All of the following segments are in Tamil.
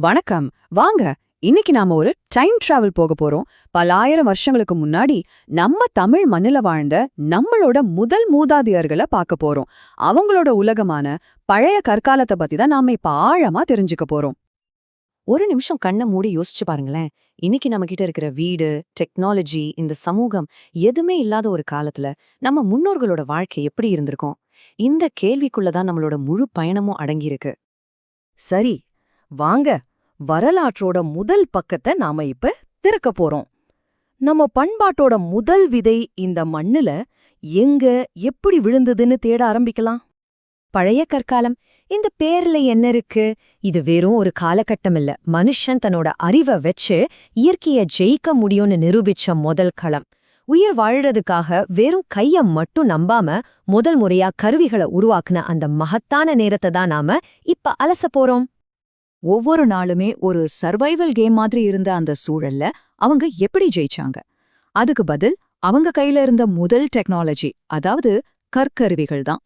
வணக்கம். வாங்க இன்னைக்கு நாம ஒரு டைம் டிராவல் போக போறோம். பலாயிரம் வருஷங்களுக்கு முன்னாடி நம்ம தமிழ் மண்ணுல வாழ்ந்த நம்மளோட முதல் மூதாதையர்களை பார்க்க போறோம். அவங்களோட உலகமான பழைய கற்காலத்தை பத்தி தான் நாம இப்ப ஆழமா தெரிஞ்சுக்க போறோம். ஒரு நிமிஷம் கண்ணை மூடி யோசிச்சு பாருங்களேன். இன்னைக்கு நம்ம கிட்ட இருக்கிற வீடு டெக்னாலஜி இந்த சமூகம் எதுவுமே இல்லாத ஒரு காலத்துல நம்ம முன்னோர்களோட வாழ்க்கை எப்படி இருந்திருக்கும்? இந்த கேள்விக்குள்ள தான் நம்மளோட முழு பயணமும் அடங்கியிருக்கு. சரி வாங்க. வரலாற்றோட முதல் பக்கத்தை நாம இப்ப திறக்க போறோம். நம்ம பண்பாட்டோட முதல் விதை இந்த மண்ணுல எங்க எப்படி விழுந்ததுன்னு தேட ஆரம்பிக்கலாம். பழைய கற்காலம் இந்த பேர்ல என்ன இருக்கு? இது வெறும் ஒரு காலகட்டம் இல்ல. மனுஷன் தன்னோட அறிவை வச்சு இயற்கைய ஜெயிக்க முடியும்னு நிரூபிச்ச முதல் களம். உயிர் வாழறதுக்காக வெறும் கைய மட்டும் நம்பாம முதல் முறையா கருவிகளை உருவாக்குன அந்த மகத்தான நேரத்தை தான் நாம இப்ப அலச போறோம். ஒவ்வொரு நாளுமே ஒரு சர்வைவல் கேம் மாதிரி இருந்த அந்த சூழல்ல அவங்க எப்படி ஜெயிச்சாங்க? அதுக்கு பதில் அவங்க கையில இருந்த முதல் டெக்னாலஜி அதாவது கற்கருவிகள் தான்.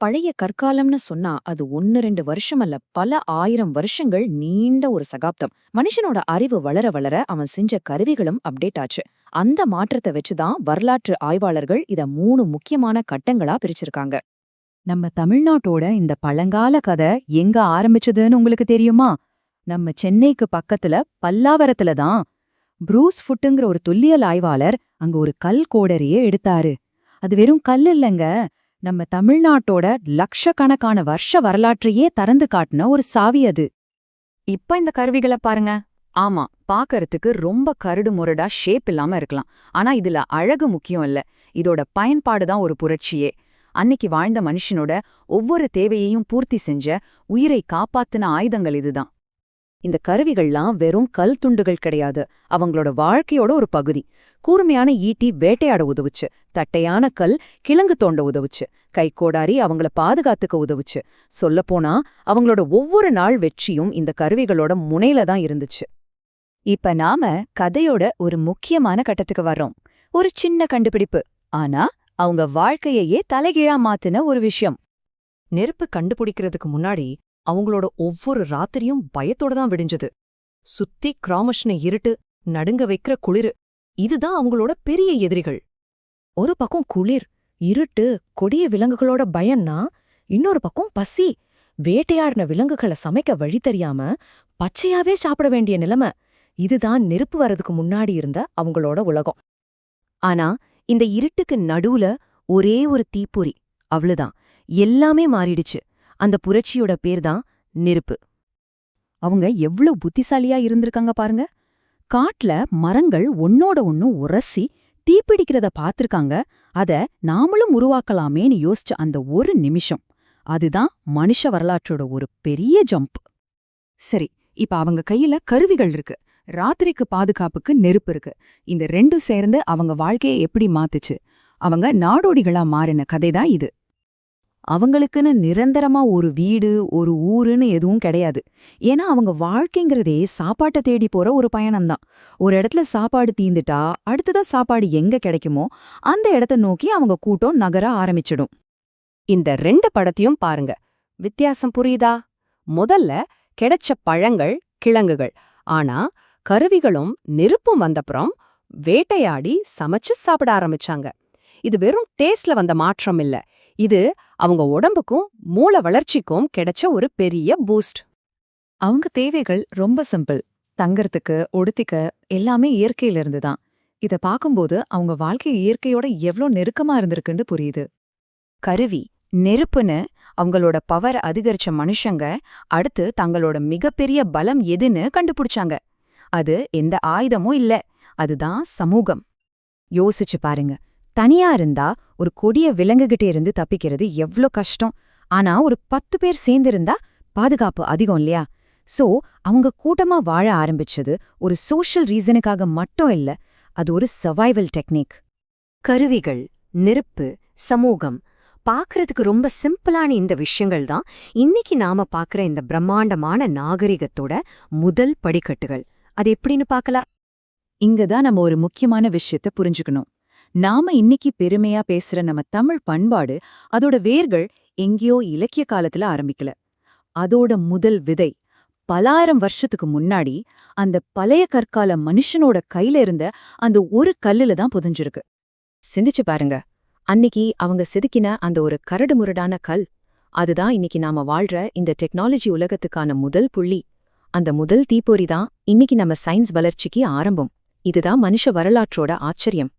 பழைய கற்காலம்னு சொன்னா அது ஒன்னு ரெண்டு வருஷம் அல்ல பல ஆயிரம் வருஷங்கள் நீண்ட ஒரு சகாப்தம். மனுஷனோட அறிவு வளர வளர அவன் செஞ்ச கருவிகளும் அப்டேட் ஆச்சு. அந்த மாற்றத்தை வச்சுதான் வரலாற்று ஆய்வாளர்கள் இத மூணு முக்கியமான கட்டங்களா பிரிச்சிருக்காங்க. நம்ம தமிழ்நாட்டோட இந்த பழங்கால கதை எங்க ஆரம்பிச்சதுன்னு உங்களுக்கு தெரியுமா? நம்ம சென்னைக்கு பக்கத்துல பல்லாவரத்துல தான் ப்ரூஸ் ஃபுட்டுங்கிற ஒரு தொல்லியல் ஆய்வாளர் அங்க ஒரு கல் கோடரியே எடுத்தாரு. அது வெறும் கல் இல்லைங்க நம்ம தமிழ்நாட்டோட லட்சக்கணக்கான வருஷ வரலாற்றையே திறந்து காட்டின ஒரு சாவி அது. இப்ப இந்த கருவிகளை பாருங்க. ஆமா பாக்கறதுக்கு ரொம்ப கருடு முரடா ஷேப் இல்லாம இருக்கலாம். ஆனா இதுல அழகு முக்கியம் இல்ல. இதோட பயன்பாடு தான் ஒரு புரட்சியே. அன்னைக்கு வாழ்ந்த மனுஷனோட ஒவ்வொரு தேவையையும் பூர்த்தி செஞ்ச உயிரை காப்பாத்தின ஆயுதங்கள் இதுதான். இந்த கருவிகள்லாம் வெறும் கல் துண்டுகள் கிடையாது. அவங்களோட வாழ்க்கையோட ஒரு பகுதி. கூர்மையான ஈட்டி வேட்டையாட உதவுச்சு. தட்டையான கல் கிழங்கு தோண்ட உதவுச்சு. கைக்கோடாரி அவங்கள பாதுகாத்துக்க உதவுச்சு. சொல்லப்போனா அவங்களோட ஒவ்வொரு நாள் வெற்றியும் இந்த கருவிகளோட முனையில தான் இருந்துச்சு. இப்ப நாம கதையோட ஒரு முக்கியமான கட்டத்துக்கு வர்றோம். ஒரு சின்ன கண்டுபிடிப்பு. ஆனா அவங்க வாழ்க்கையையே தலைகீழா மாத்தின ஒரு விஷயம். நெருப்பு கண்டுபிடிக்கிறதுக்கு முன்னாடி அவங்களோட ஒவ்வொரு ராத்திரியும் பயத்தோட தான் விடிஞ்சது. சுத்தி கிராமஷ்ன இருட்டு நடுங்க வைக்கிற குளிரு இதுதான் அவங்களோட பெரிய எதிரிகள். ஒரு பக்கம் குளிர் இருட்டு கொடிய விலங்குகளோட பயம்னா இன்னொரு பக்கம் பசி. வேட்டையாடின விலங்குகளை சமைக்க வழி தெரியாம பச்சையாவே சாப்பிட வேண்டிய நிலைமை. இதுதான் நெருப்பு வரதுக்கு முன்னாடி இருந்த அவங்களோட உலகம். ஆனா இந்த இருட்டுக்கு நடுவுல ஒரே ஒரு தீப்பொறி அவ்வளவுதான் எல்லாமே மாறிடுச்சு. அந்த புரட்சியோட பேர் தான் நெருப்பு. அவங்க எவ்வளவு புத்திசாலியா இருந்திருக்காங்க பாருங்க. காட்டுல மரங்கள் ஒன்னோட ஒன்னு உரசி தீப்பிடிக்கிறத பார்த்திருக்காங்க அத நாமளும் உருவாக்கலாமேன்னு யோசிச்ச அந்த ஒரு நிமிஷம். அதுதான் மனுஷ வரலாற்றோட ஒரு பெரிய ஜம்ப். சரி இப்ப அவங்க கையில கருவிகள் இருக்கு. ராத்திரிக்கு பாதுகாப்புக்கு நெருப்பு இருக்கு. இந்த ரெண்டும் சேர்ந்து அவங்க வாழ்க்கையை எப்படி மாத்துச்சு? அவங்க நாடோடிகளா மாறின கதைதான் இது. அவங்களுக்குன்னு நிரந்தரமா ஒரு வீடு ஒரு ஊருன்னு எதுவும் கிடையாது. ஏன்னா அவங்க வாழ்க்கைங்கிறதே சாப்பாட்டை தேடி போற ஒரு பயணம்தான். ஒரு இடத்துல சாப்பாடு தீந்துட்டா அடுத்ததா சாப்பாடு எங்க கிடைக்குமோ அந்த இடத்த நோக்கி அவங்க கூட்டம் நகர ஆரம்பிச்சிடும். இந்த ரெண்டு படத்தையும் பாருங்க. வித்தியாசம் புரியுதா? முதல்ல கிடைச்ச பழங்கள் கிழங்குகள். ஆனா கருவிகளும் நெருப்பும் வந்தப்புறம் வேட்டையாடி சமைச்சு சாப்பிட ஆரம்பிச்சாங்க. இது வெறும் டேஸ்ட்ல வந்த மாற்றம் இல்ல. இது அவங்க உடம்புக்கும் மூளை வளர்ச்சிக்கும் கிடைச்ச ஒரு பெரிய பூஸ்ட் அவங்க தேவைகள் ரொம்ப சிம்பிள் தங்கறதுக்கு ஒடுத்திக்க எல்லாமே இயற்கையில இருந்து தான். இத பாக்கும்போது அவங்க வாழ்க்கை இயற்கையோட எவ்ளோ நெருக்கமா இருந்திருக்குன்னு புரியுது. கருவி நெருப்புன்னு அவங்களோட பவர் அதிகரிச்ச மனுஷங்க அடுத்து தங்களோட மிகப்பெரிய பலம் எதுன்னு கண்டுபிடிச்சாங்க. அது எந்த ஆயுதமும் இல்ல. அதுதான் சமூகம். யோசிச்சு பாருங்க. தனியா இருந்தா ஒரு கொடிய விலங்குகிட்டே இருந்து தப்பிக்கிறது எவ்ளோ கஷ்டம். ஆனா ஒரு பத்து பேர் சேர்ந்திருந்தா பாதுகாப்பு அதிகம் இல்லையா? சோ அவங்க கூட்டமா வாழ ஆரம்பிச்சது ஒரு சோஷியல் ரீசனுக்காக மட்டும் இல்ல அது ஒரு சர்வைவல் டெக்னிக். கருவிகள் நெருப்பு சமூகம். பார்க்கறதுக்கு ரொம்ப சிம்பிளான இந்த விஷயங்கள் தான் இன்னைக்கு நாம பார்க்குற இந்த பிரம்மாண்டமான நாகரிகத்தோட முதல் படிக்கட்டுகள். அது எப்படின்னு பார்க்கலாம் இங்க தான் நம்ம ஒரு முக்கியமான விஷயத்த புரிஞ்சுக்கணும். நாம இன்னைக்கு பெருமையா பேசுற நம்ம தமிழ் பண்பாடு அதோட வேர்கள் எங்கேயோ இலக்கிய காலத்துல ஆரம்பிக்கல. அதோட முதல் விதை பலாயிரம் வருஷத்துக்கு முன்னாடி அந்த பழைய கற்கால மனுஷனோட கையில இருந்த அந்த ஒரு கல்லுல தான் புதஞ்சிருக்கு. சிந்திச்சு பாருங்க. அன்னிக்கு அவங்க செதுக்கின அந்த ஒரு கரடு முரடான கல் அதுதான் இன்னைக்கு நாம வாழ்ற இந்த டெக்னாலஜி உலகத்துக்கான முதல் புள்ளி. அந்த முதல் தீப்பொறி தான் இன்னைக்கு நம்ம சயின்ஸ் வளர்ச்சிக்கு ஆரம்பம். இதுதான் மனுஷ வரலாற்றோட ஆச்சரியம்.